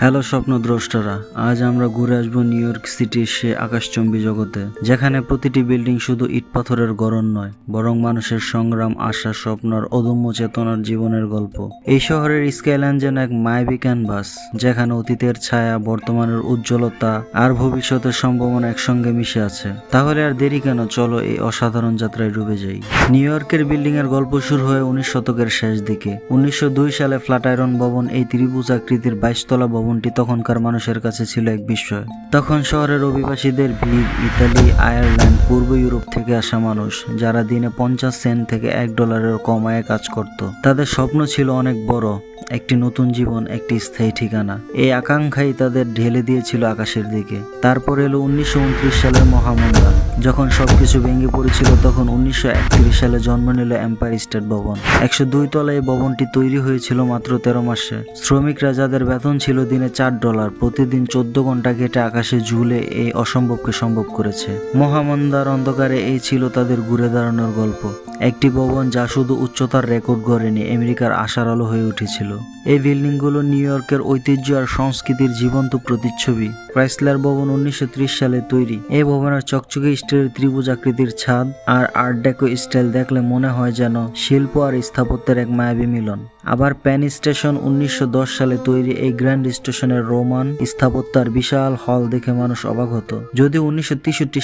Hello স্বপ্ন স্বপ্নদ্রষ্টারা আজ আমরা ঘুরে আসব নিউ ইয়র্ক সিটির সে আকাশচম্বী জগতে, যেখানে প্রতিটি বিল্ডিং শুধু ইট পাথরের গড়ন নয়, বরং মানুষের সংগ্রাম, আশা স্বপ্নর অদম্য চেতনার জীবনের গল্প। এই শহরের স্কাইল্যান্ড যেন এক মায়াবী ক্যানভাস, যেখানে অতীতের ছায়া, বর্তমানের উজ্জ্বলতা আর ভবিষ্যতের সম্ভাবনা একসঙ্গে মিশে আছে। তাহলে আর দেরি কেন? চলো এই অসাধারণ যাত্রায় ডুবে যাই। নিউ ইয়র্কের বিল্ডিং এর গল্প শুরু হয় উনিশ শতকের শেষ দিকে। উনিশশো দুই সালে ফ্ল্যাট আয়রন ভবন এই ত্রিভুজ আকৃতির বাইশতলা ভবনটি তখনকার মানুষের কাছে ছিল এক বিস্ময়। তখন শহরের অভিবাসীদের ভিড়, ইতালি, আয়ারল্যান্ড, পূর্ব ইউরোপ থেকে আসা মানুষ, যারা দিনে পঞ্চাশ সেন্ট থেকে এক ডলারের কম আয়ে কাজ করত। তাদের স্বপ্ন ছিল অনেক বড় একটি নতুন জীবন, একটি স্থায়ী ঠিকানা। এই আকাঙ্ক্ষাই তাদের ঢেলে দিয়েছিল আকাশের দিকে। তারপর এলো উনিশশো সালের মহামন্দা যখন সবকিছু ভেঙে পড়েছিল, তখন উনিশশো একত্রিশ সালে জন্ম নিল এম্পায়ার স্টেট ভবন। একশো দুই তলায় এই ভবনটি তৈরি হয়েছিল মাত্র তেরো মাসে। শ্রমিকরা যাদের বেতন ছিল দিনে চার ডলার, প্রতিদিন চোদ্দ ঘণ্টা কেটে আকাশে ঝুলে এই অসম্ভবকে সম্ভব করেছে। মহামন্দার অন্ধকারে এই ছিল তাদের ঘুরে দাঁড়ানোর গল্প। একটি ভবন যা শুধু উচ্চতার রেকর্ড গড়েনি, আমেরিকার আশার আলো হয়ে উঠেছিল। এই বিল্ডিংগুলো নিউ ইয়র্কের ঐতিহ্য আর সংস্কৃতির জীবন্ত প্রতিচ্ছবি। ক্রাইসলার ভবন উনিশশো ত্রিশ সালে তৈরি। এই ভবনের চকচকে স্টিলের ত্রিভুজ আকৃতির ছাদ আর আর্ট ডেকো স্টাইল দেখলে মনে হয় যেন শিল্প আর স্থাপত্যের এক মায়াবী মিলন। আবার প্যান স্টেশন উনিশশো দশ সালে তৈরি এই গ্র্যান্ড স্টেশনের রোমান স্থাপত্যার বিশাল হল দেখে মানুষ অবাক হতো। যদি উনিশশো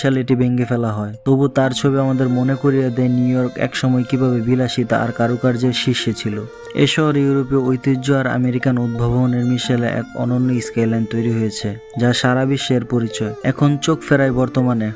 সালে এটি ভেঙে ফেলা হয়, তবু তার ছবি আমাদের মনে করিয়ে দেয় নিউ ইয়র্ক একসময় কীভাবে বিলাসিতা আর কারুকার্যের শীর্ষে ছিল। এ শহর ইউরোপীয় ঐতিহ্য আর আমেরিকান উদ্ভাবনের মিশেলে এক অনন্য স্কাইলাইন তৈরি হয়েছে, যা সারা বিশ্বের পরিচয়। এখন চোখ ফেরায় বর্তমানে,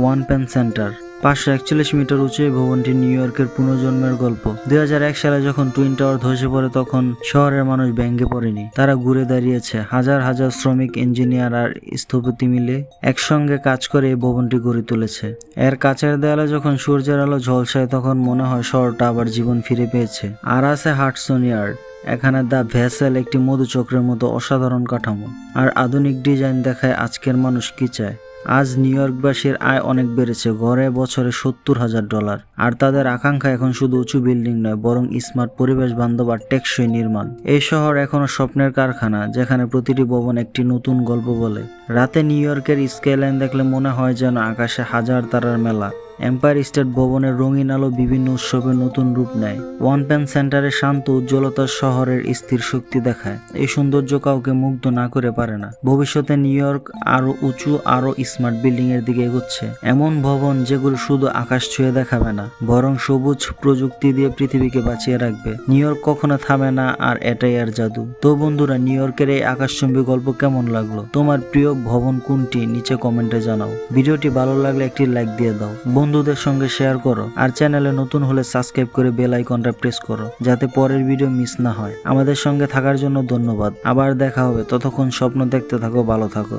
ওয়ান পেন সেন্টার। পাঁচশো একচল্লিশ মিটার উঁচু এই ভবনটি নিউ ইয়র্কের পুনর্জন্মের গল্প। দুই হাজার এক সালে যখন টুইন টাওয়ার ধসে পড়ে, তখন শহরের মানুষ ব্যঙ্গে পড়েনি। তারা ঘুরে দাঁড়িয়েছে। হাজার হাজার শ্রমিক, ইঞ্জিনিয়ার আর স্থপতি মিলে একসঙ্গে কাজ করে এই ভবনটি গড়ে তুলেছে। এর কাছের দেয়ালে যখন সূর্যের আলো ঝলসায়, তখন মনে হয় শহরটা আবার জীবন ফিরে পেয়েছে। আর আছে হাটসন ইয়ার্ড। এখানে দ্য ভেসেল, একটি মধুচক্রের মতো অসাধারণ কাঠামো। আর আধুনিক ডিজাইন দেখায় আজকের মানুষ কি চায়। আজ নিউ ইয়র্কবাসীর আয় অনেক বেড়েছে, গড়ে বছরে সত্তর হাজার ডলার। আর তাদের আকাঙ্ক্ষা এখন শুধু উঁচু বিল্ডিং নয়, বরং স্মার্ট পরিবেশ বান্ধব আর টেকসই নির্মাণ। এই শহর এখনও স্বপ্নের কারখানা, যেখানে প্রতিটি ভবন একটি নতুন গল্প বলে। রাতে নিউ ইয়র্কের স্কাইলাইন দেখলে মনে হয় যেন আকাশে হাজার তারার মেলা। এম্পায়ার স্টেট ভবনের রঙিন আলো বিভিন্ন উৎসবে নতুন রূপ নেয়। ওয়ান প্যান সেন্টারের শান্ত উজ্জ্বলতা শহরের স্থির শক্তি দেখায়। এই সৌন্দর্য কাউকে মুগ্ধ না করে পারে না। ভবিষ্যতে নিউ ইয়র্ক আরও উঁচু আরও স্মার্ট বিল্ডিং এর দিকে এগোচ্ছে। এমন ভবন যেগুলো শুধু আকাশ ছুঁয়ে দেখাবে না, বরং সবুজ প্রযুক্তি দিয়ে পৃথিবীকে বাঁচিয়ে রাখবে। নিউ ইয়র্ক কখনো থামে না, আর এটাই আর জাদু। তো বন্ধুরা, নিউ ইয়র্কের এই আকাশচুম্বী গল্প কেমন লাগল? তোমার প্রিয় ভবন কোনটি? নিচে কমেন্টে জানাও। ভিডিওটি ভালো লাগলে একটি লাইক দিয়ে দাও। বন্ধুদের সঙ্গে শেয়ার করো আর চ্যানেলে নতুন হলে সাবস্ক্রাইব করে বেল আইকনটা প্রেস করো, যাতে পরের ভিডিও মিস না হয়। আমাদের সঙ্গে থাকার জন্য ধন্যবাদ। আবার দেখা হবে। ততক্ষণ স্বপ্ন দেখতে থাকো, ভালো থাকো।